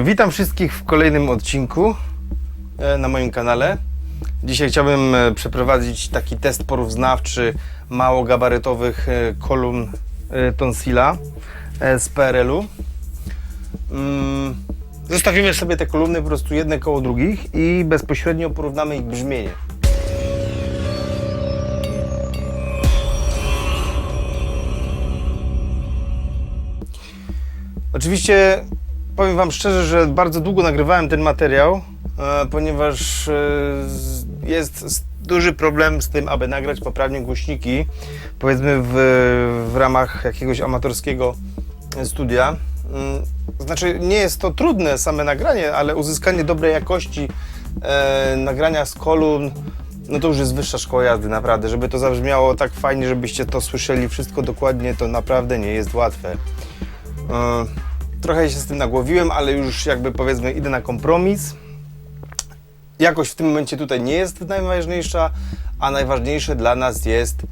Witam wszystkich w kolejnym odcinku e, na moim kanale. Dzisiaj chciałbym e, przeprowadzić taki test porównawczy małogabarytowych e, kolumn Tonsila z PRL-u. Mm, Zestawimy sobie te kolumny po prostu jedne koło drugich i bezpośrednio porównamy ich brzmienie. Oczywiście powiem Wam szczerze, że bardzo długo nagrywałem ten materiał, e, ponieważ e, jest duży problem z tym, aby nagrać poprawnie głośniki, powiedzmy w, w ramach jakiegoś amatorskiego studia. Mm, Znaczy, nie jest to trudne same nagranie, ale uzyskanie dobrej jakości e, nagrania z kolumn, no to już jest wyższa szkoła jazdy, naprawdę. Żeby to zabrzmiało tak fajnie, żebyście to słyszeli wszystko dokładnie, to naprawdę nie jest łatwe. E, Trochę się z tym nagłowiłem, ale już jakby powiedzmy idę na kompromis. Jakość w tym momencie tutaj nie jest najważniejsza, a najważniejsze dla nas jest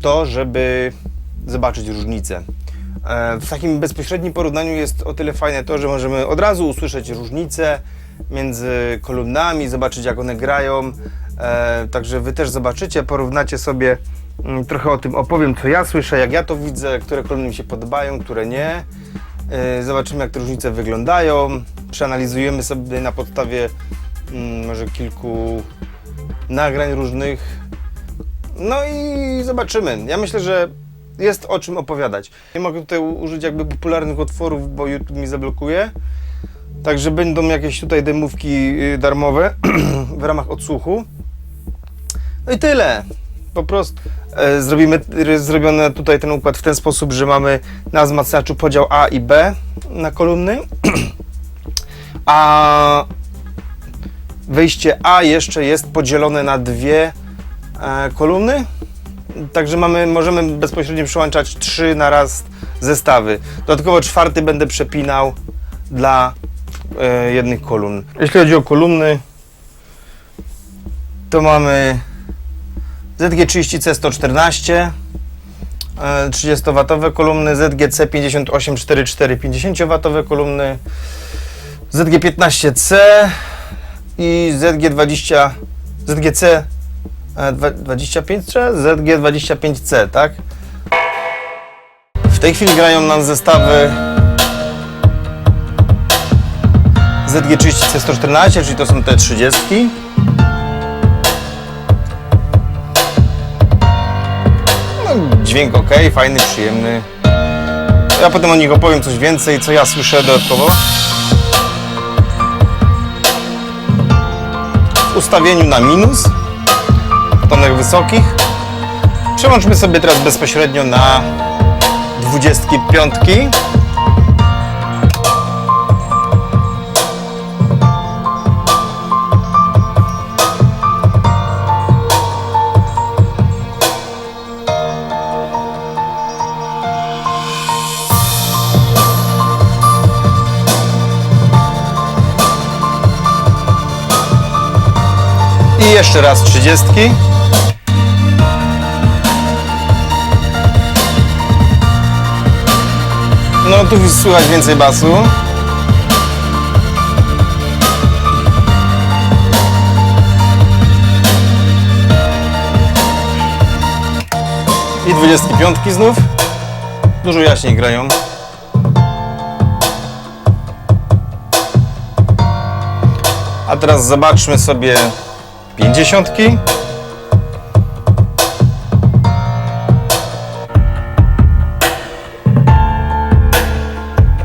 to, żeby zobaczyć różnicę. E, W takim bezpośrednim porównaniu jest o tyle fajne to, że możemy od razu usłyszeć różnice między kolumnami, zobaczyć jak one grają. E, Także Wy też zobaczycie, porównacie sobie, mm, trochę o tym opowiem, co ja słyszę, jak ja to widzę, które kolumny mi się podobają, które nie. E, Zobaczymy, jak te różnice wyglądają. Przeanalizujemy sobie na podstawie mm, może kilku nagrań różnych. No i zobaczymy. Ja myślę, że jest o czym opowiadać. Nie mogę tutaj użyć jakby popularnych utworów, bo YouTube mi zablokuje. Także będą jakieś tutaj demówki y, darmowe w ramach odsłuchu. No i tyle. Po prostu e, zrobimy zrobiony tutaj ten układ w ten sposób, że mamy na wzmacniaczu podział A i B na kolumny. A wejście A jeszcze jest podzielone na dwie e, kolumny. Także mamy, możemy bezpośrednio przyłączać trzy na raz zestawy. Dodatkowo czwarty będę przepinał dla e, jednych kolumn. Jeśli chodzi o kolumny, to mamy ZG30C 114 e, 30W kolumny, ZGC 5844 50W kolumny, ZG15C i ZG20 ZGC e, dwa- 25C, ZG25C, tak? W tej chwili grają nam zestawy ZG30C 114, czyli to są te 30. dźwięk ok, fajny, przyjemny. Ja potem o nich opowiem coś więcej, co ja słyszę dodatkowo. W ustawieniu na minus, w tonach wysokich. Przełączmy sobie teraz bezpośrednio na 25. I jeszcze raz 30. No tu słychać więcej basu. I 25 znów. Dużo jaśniej grają. A teraz zobaczmy sobie 50.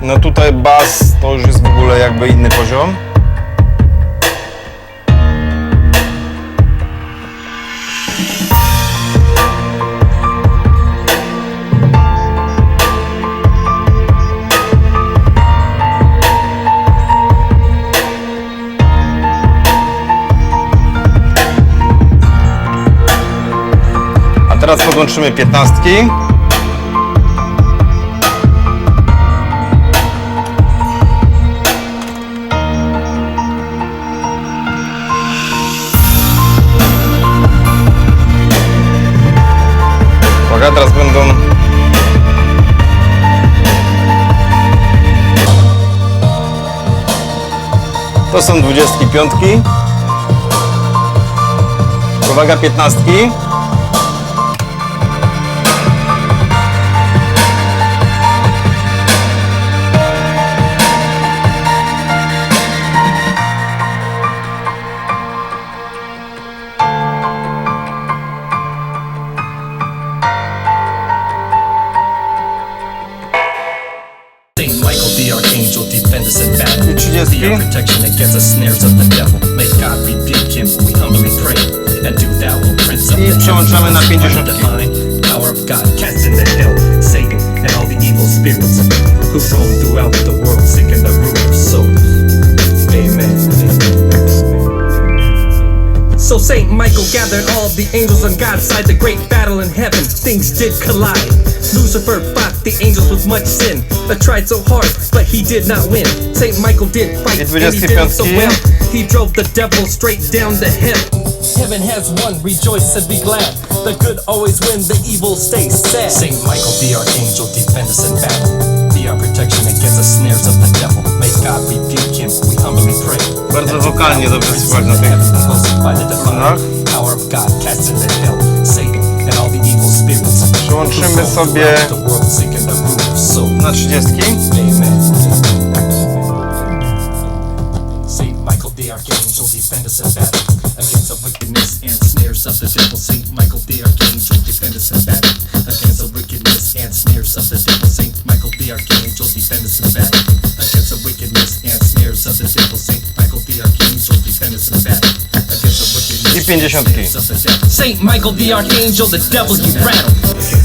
No tutaj bas to już jest w ogóle jakby inny poziom. Podłączymy piętnastki. Uwaga, teraz będą To są 25. Uwaga, 15. Against the snares of the devil. May God rebuke him, we humbly pray. And do thou, O Prince of the przełączamy na heavens, by 50. the divine power of God, cast in the hell, Satan, and all the evil spirits who roam throughout the world seeking the ruin of souls. Amen. So Saint Michael gathered all the angels on God's side. The great battle in heaven, things did collide. Lucifer fought the angels with much sin, but tried so hard, but he did not win. Saint Michael did fight, and he did it so well. He drove the devil straight down the hill. Heaven has won, rejoice and be glad. The good always win, the evil stays sad. Saint Michael the Archangel, defend us in battle. Be our protection against the snares of the devil. May God rebuke him, we humbly pray. Bardzo wokalnie dobrze słychać na tych Ach. Przyłączymy sobie na 30. Against the wickedness and snares of the devil, Saint Michael the Archangel, defend us in battle. 50. and snares of the devil. Saint Michael the Archangel, the devil you rattle.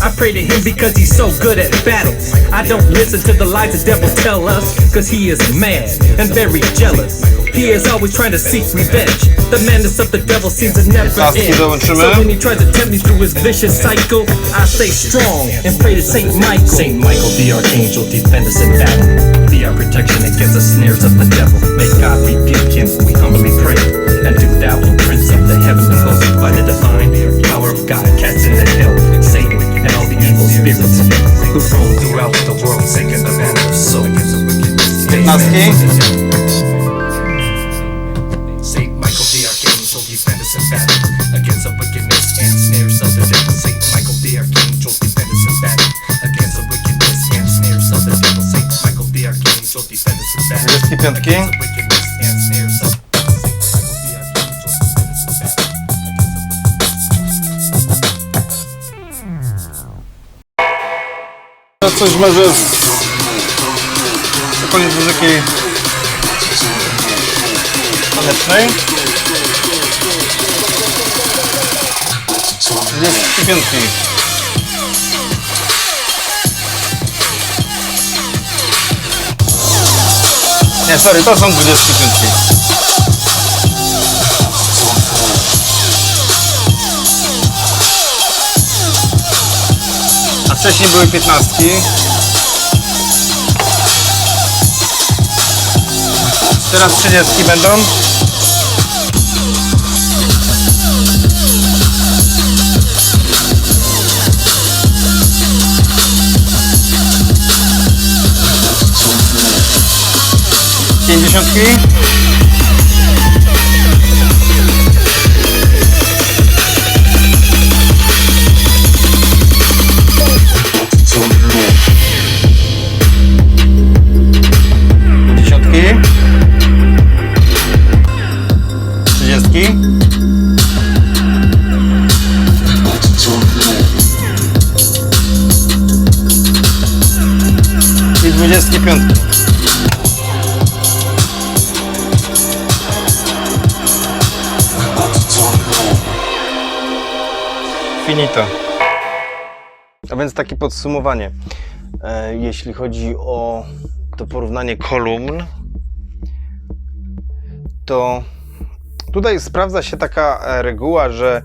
I pray to him because he's so good at battles. I don't listen to the lies the devil tell us, cause he is mad and very jealous. He is always trying to seek revenge. The madness of the devil seems to never end. So when he tries to tempt me through his vicious cycle, I stay strong and pray to Saint Michael. Saint Michael the Archangel, defend us in battle. Be our protection against the snares of the devil. May God rebuke him, we humbly pray. And do thou, O Prince of the heavenly host, by the divine power of God, cast in the hell, Satan, and all the evil spirits who roam throughout the world seeking the man of soul. Saint Michael the Archangel, defend us in battle against the wickedness and snares of the devil. Saint Michael the Archangel, defend us in battle against the wickedness and snares of the devil. Saint Michael the Archangel, defend us in battle To coś może z... To koniec muzyki tanecznej. 25. Nie, sorry, to są 25. wcześniej były 15. Teraz 30 będą. Pięćdziesiątki. Podsumowanie. E, jeśli chodzi o to porównanie kolumn, to tutaj sprawdza się taka e, reguła, że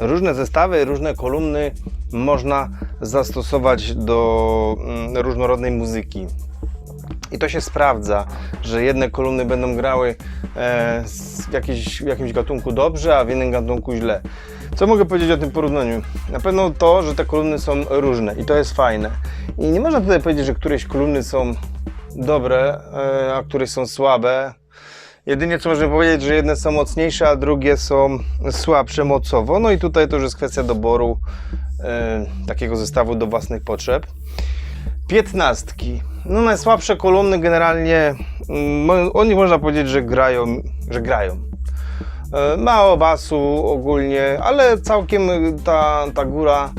różne zestawy, różne kolumny można zastosować do mm, różnorodnej muzyki. I to się sprawdza, że jedne kolumny będą grały e, w jakimś gatunku dobrze, a w innym gatunku źle. Co mogę powiedzieć o tym porównaniu? Na pewno to, że te kolumny są różne i to jest fajne. I nie można tutaj powiedzieć, że któreś kolumny są dobre, e, a któreś są słabe. Jedynie co możemy powiedzieć, że jedne są mocniejsze, a drugie są słabsze mocowo. No i tutaj to już jest kwestia doboru e, takiego zestawu do własnych potrzeb. Piętnastki. No najsłabsze kolumny generalnie, mm, o nich można powiedzieć, że grają, że grają. E, Mało basu ogólnie, ale całkiem ta, ta góra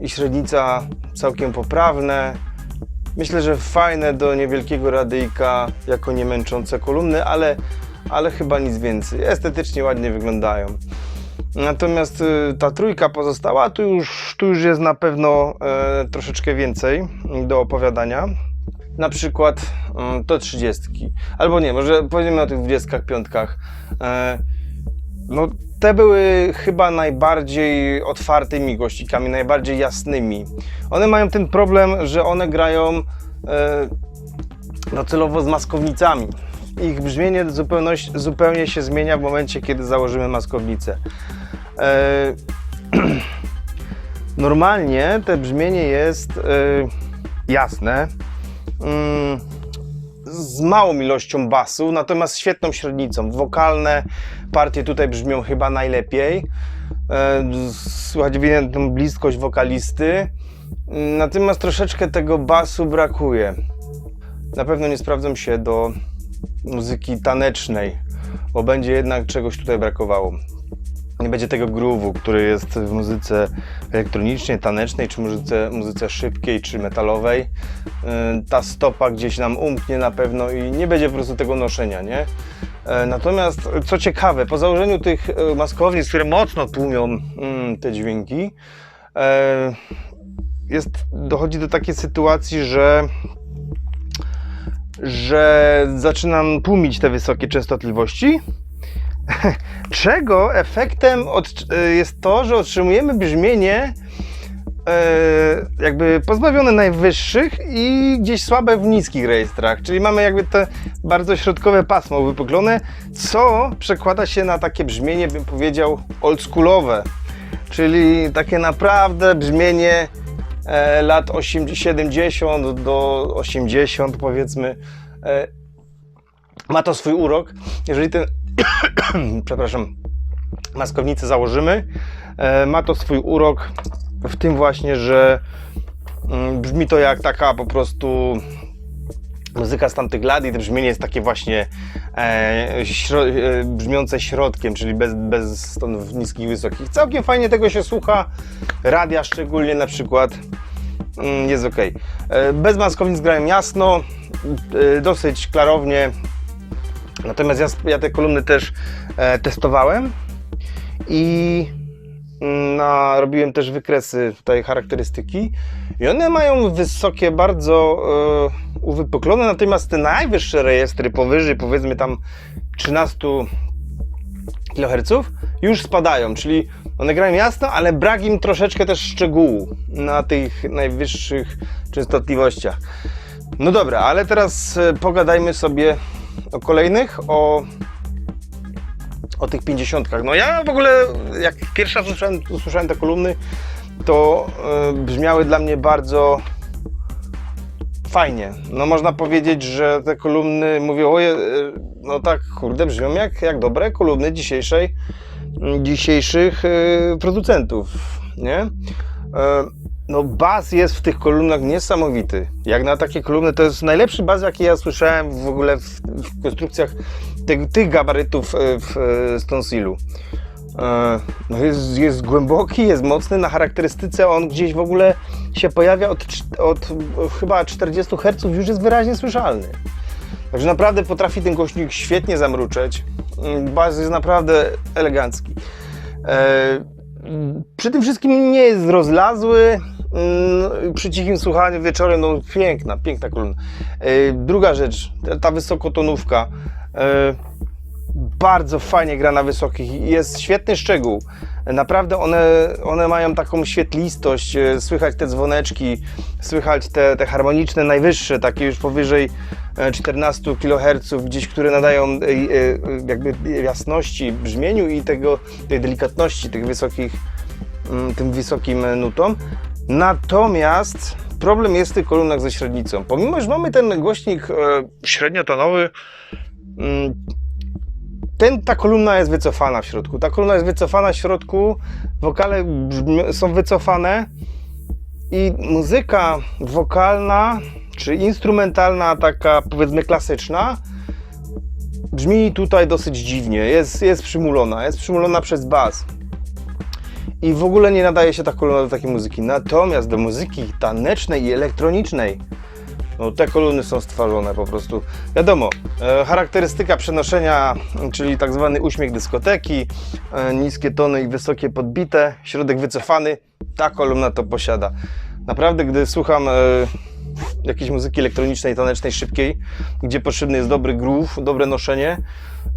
i średnica całkiem poprawne. Myślę, że fajne do niewielkiego radyjka, jako niemęczące kolumny, ale, ale chyba nic więcej. Estetycznie ładnie wyglądają. Natomiast y, ta trójka pozostała, tu już, tu już jest na pewno e, troszeczkę więcej do opowiadania. Na przykład mm, to 30. Albo nie, może powiedzmy o tych 25. E, no, te były chyba najbardziej otwartymi głośnikami, najbardziej jasnymi. One mają ten problem, że one grają e, docelowo z maskownicami. Ich brzmienie zupełnie się zmienia w momencie, kiedy założymy maskownicę. E, normalnie te brzmienie jest e, jasne, mm, z małą ilością basu, natomiast świetną średnicą. Wokalne partie tutaj brzmią chyba najlepiej. E, Słychać ewidentną bliskość wokalisty. Natomiast troszeczkę tego basu brakuje. Na pewno nie sprawdzą się do muzyki tanecznej, bo będzie jednak czegoś tutaj brakowało. Nie będzie tego groove'u, który jest w muzyce elektronicznej, tanecznej, czy muzyce, muzyce szybkiej, czy metalowej. Yy, Ta stopa gdzieś nam umknie na pewno i nie będzie po prostu tego noszenia, nie? E, Natomiast, co ciekawe, po założeniu tych e, maskownic, które mocno tłumią mm, te dźwięki, e, jest, dochodzi do takiej sytuacji, że że zaczynam tłumić te wysokie częstotliwości, czego efektem y, jest to, że otrzymujemy brzmienie e, jakby pozbawione najwyższych i gdzieś słabe w niskich rejestrach, czyli mamy jakby te bardzo środkowe pasmo wypuklone, co przekłada się na takie brzmienie, bym powiedział, oldschoolowe, czyli takie naprawdę brzmienie e, lat 80, 70 do 80 powiedzmy. Ma to swój urok. Jeżeli ten, przepraszam, maskownicę założymy, e, ma to swój urok w tym właśnie, że mm, brzmi to jak taka po prostu muzyka z tamtych lat i to brzmienie jest takie właśnie e, śro, e, brzmiące środkiem, czyli bez, bez tonów niskich wysokich. Całkiem fajnie tego się słucha, radia szczególnie na przykład mm, jest ok. E, bez maskownic grałem jasno, e, dosyć klarownie, natomiast ja, ja te kolumny też e, testowałem i mm, na, robiłem też wykresy tutaj charakterystyki i one mają wysokie, bardzo e, uwypuklone, natomiast te najwyższe rejestry powyżej powiedzmy tam 13 kHz już spadają, czyli one grają jasno, ale brak im troszeczkę też szczegółu na tych najwyższych częstotliwościach. No dobra, ale teraz e, pogadajmy sobie o kolejnych, o, o tych 50. No ja w ogóle, jak pierwszy raz usłyszałem, usłyszałem te kolumny, to e, brzmiały dla mnie bardzo fajnie. No można powiedzieć, że te kolumny, mówię, oje, e, no tak, kurde, brzmią jak, jak dobre kolumny dzisiejszej, dzisiejszych e, producentów, nie? E, no bas jest w tych kolumnach niesamowity. Jak na takie kolumny, to jest najlepszy bas, jaki ja słyszałem w ogóle w, w konstrukcjach tych, tych gabarytów e, w e, Stonesilu. E, No jest, jest głęboki, jest mocny, na charakterystyce on gdzieś w ogóle się pojawia od, od chyba 40 Hz, już jest wyraźnie słyszalny. Także naprawdę potrafi ten głośnik świetnie zamruczeć. Mm, Bas jest naprawdę elegancki. Przy tym wszystkim nie jest rozlazły. Mm, Przy cichym słuchaniu wieczorem, no piękna, piękna kolumna. E, Druga rzecz, ta- wysokotonówka. E, Bardzo fajnie gra na wysokich. Jest świetny szczegół. Naprawdę one, one mają taką świetlistość. Słychać te dzwoneczki, słychać te, te harmoniczne, najwyższe, takie już powyżej 14 kHz, gdzieś, które nadają e, e, jakby jasności brzmieniu i tego, tej delikatności tych wysokich, mm, tym wysokim nutom. Natomiast problem jest w tych kolumnach ze średnicą. Pomimo, że mamy ten głośnik e, średniotonowy, mm, ten, ta kolumna jest wycofana w środku. Ta kolumna jest wycofana w środku, wokale są wycofane i muzyka wokalna czy instrumentalna, taka powiedzmy klasyczna, brzmi tutaj dosyć dziwnie. Jest, jest przymulona, jest przymulona przez bas. I w ogóle nie nadaje się ta kolumna do takiej muzyki. Natomiast do muzyki tanecznej i elektronicznej, no te kolumny są stworzone po prostu. Wiadomo, e, charakterystyka przenoszenia, czyli tak zwany uśmiech dyskoteki, e, niskie tony i wysokie podbite, środek wycofany, ta kolumna to posiada. Naprawdę, gdy słucham e, jakiejś muzyki elektronicznej, tanecznej, szybkiej, gdzie potrzebny jest dobry groove, dobre noszenie,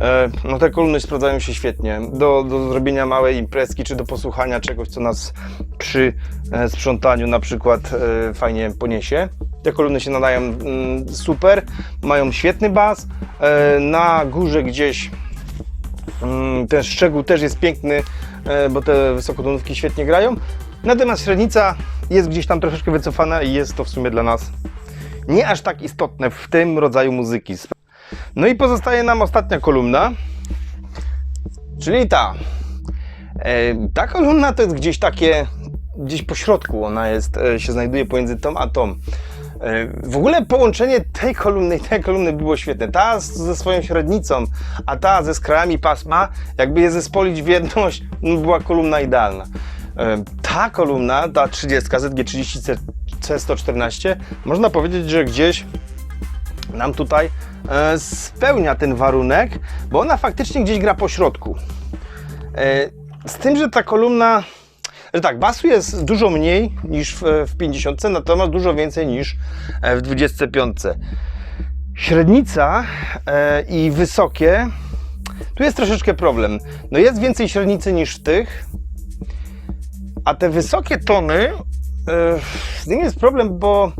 e, no te kolumny sprawdzają się świetnie do, do zrobienia małej imprezki, czy do posłuchania czegoś, co nas przy e, sprzątaniu na przykład e, fajnie poniesie. Te kolumny się nadają mm, super, mają świetny bas, e, na górze gdzieś Mm, Ten szczegół też jest piękny, e, bo te wysokotonówki świetnie grają. Natomiast średnica jest gdzieś tam troszeczkę wycofana i jest to w sumie dla nas nie aż tak istotne w tym rodzaju muzyki. No i pozostaje nam ostatnia kolumna, czyli ta. E, Ta kolumna to jest gdzieś takie, gdzieś po środku ona jest, e, się znajduje pomiędzy tą a tą. E, W ogóle połączenie tej kolumny i tej kolumny było świetne. Ta ze swoją średnicą, a ta ze skrajami pasma, jakby je zespolić w jedność, no, była kolumna idealna. E, Ta kolumna, ta 30 ZG30 C114, można powiedzieć, że gdzieś nam tutaj e, spełnia ten warunek, bo ona faktycznie gdzieś gra po środku. E, Z tym, że ta kolumna, że tak, basu jest dużo mniej niż w, w 50, natomiast dużo więcej niż w 25. Średnica i wysokie, tu jest troszeczkę problem. No jest więcej średnicy niż w tych, a te wysokie tony, e, z nim jest problem, bo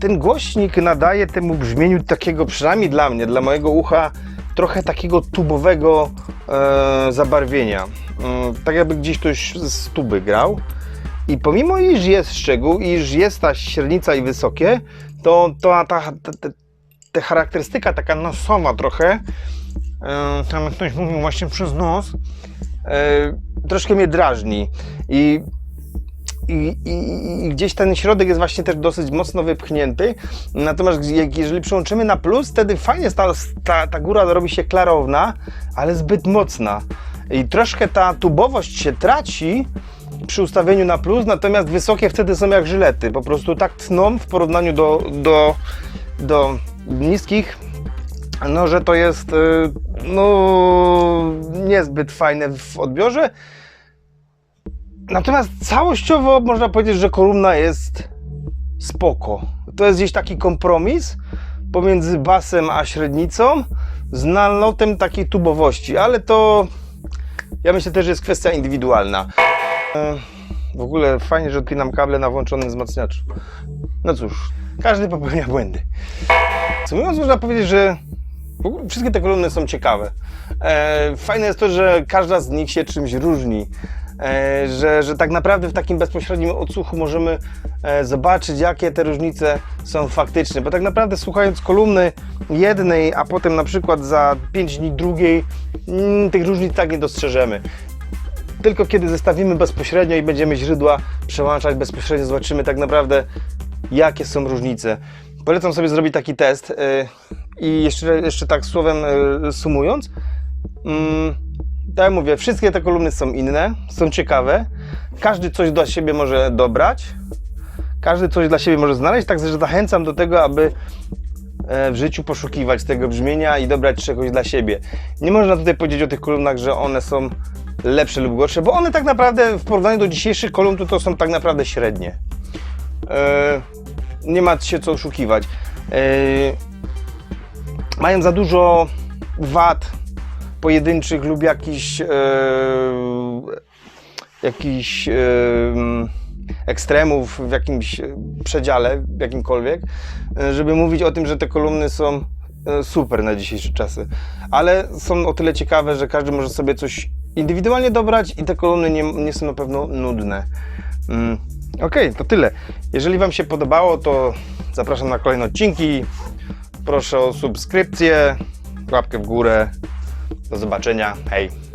ten głośnik nadaje temu brzmieniu takiego, przynajmniej dla mnie, dla mojego ucha, trochę takiego tubowego e, zabarwienia. Mm, tak jakby gdzieś ktoś z tuby grał. I pomimo iż jest szczegół, iż jest ta średnica i wysokie, to, to ta, ta, ta, ta charakterystyka taka nosowa trochę, e, tam ktoś mówił właśnie przez nos, e, troszkę mnie drażni. I i, i, i gdzieś ten środek jest właśnie też dosyć mocno wypchnięty. Natomiast jak, jeżeli przyłączymy na plus, wtedy fajnie ta, ta, ta góra robi się klarowna, ale zbyt mocna. I troszkę ta tubowość się traci przy ustawieniu na plus, natomiast wysokie wtedy są jak żylety. Po prostu tak tną w porównaniu do, do, do niskich, no że to jest y, no, niezbyt fajne w odbiorze. Natomiast całościowo można powiedzieć, że kolumna jest spoko. To jest gdzieś taki kompromis pomiędzy basem a średnicą z nalotem takiej tubowości, ale to ja myślę też, jest kwestia indywidualna. E, W ogóle fajnie, że odpinam kable na włączonym wzmacniaczu. No cóż, każdy popełnia błędy. Co mówiąc, można powiedzieć, że wszystkie te kolumny są ciekawe. E, fajne jest to, że każda z nich się czymś różni. E, że, że tak naprawdę w takim bezpośrednim odsłuchu możemy e, zobaczyć, jakie te różnice są faktyczne. Bo tak naprawdę słuchając kolumny jednej, a potem na przykład za 5 dni drugiej, mm, tych różnic tak nie dostrzeżemy. Tylko kiedy zestawimy bezpośrednio i będziemy źródła przełączać bezpośrednio, zobaczymy tak naprawdę, jakie są różnice. Polecam sobie zrobić taki test. e, I jeszcze, jeszcze tak słowem e, sumując, mm, tak jak mówię, wszystkie te kolumny są inne, są ciekawe. Każdy coś dla siebie może dobrać. Każdy coś dla siebie może znaleźć, także zachęcam do tego, aby e, w życiu poszukiwać tego brzmienia i dobrać czegoś dla siebie. Nie można tutaj powiedzieć o tych kolumnach, że one są lepsze lub gorsze, bo one tak naprawdę w porównaniu do dzisiejszych kolumn to, są tak naprawdę średnie. E, nie ma się co oszukiwać. E, mają za dużo wad pojedynczych lub jakichś e, jakichś e, ekstremów w jakimś e, przedziale, jakimkolwiek, e, żeby mówić o tym, że te kolumny są e, super na dzisiejsze czasy. Ale są o tyle ciekawe, że każdy może sobie coś indywidualnie dobrać i te kolumny nie, nie są na pewno nudne. Mm. Okej, to tyle. Jeżeli Wam się podobało, to zapraszam na kolejne odcinki. Proszę o subskrypcję, łapkę w górę. Do zobaczenia. Hej.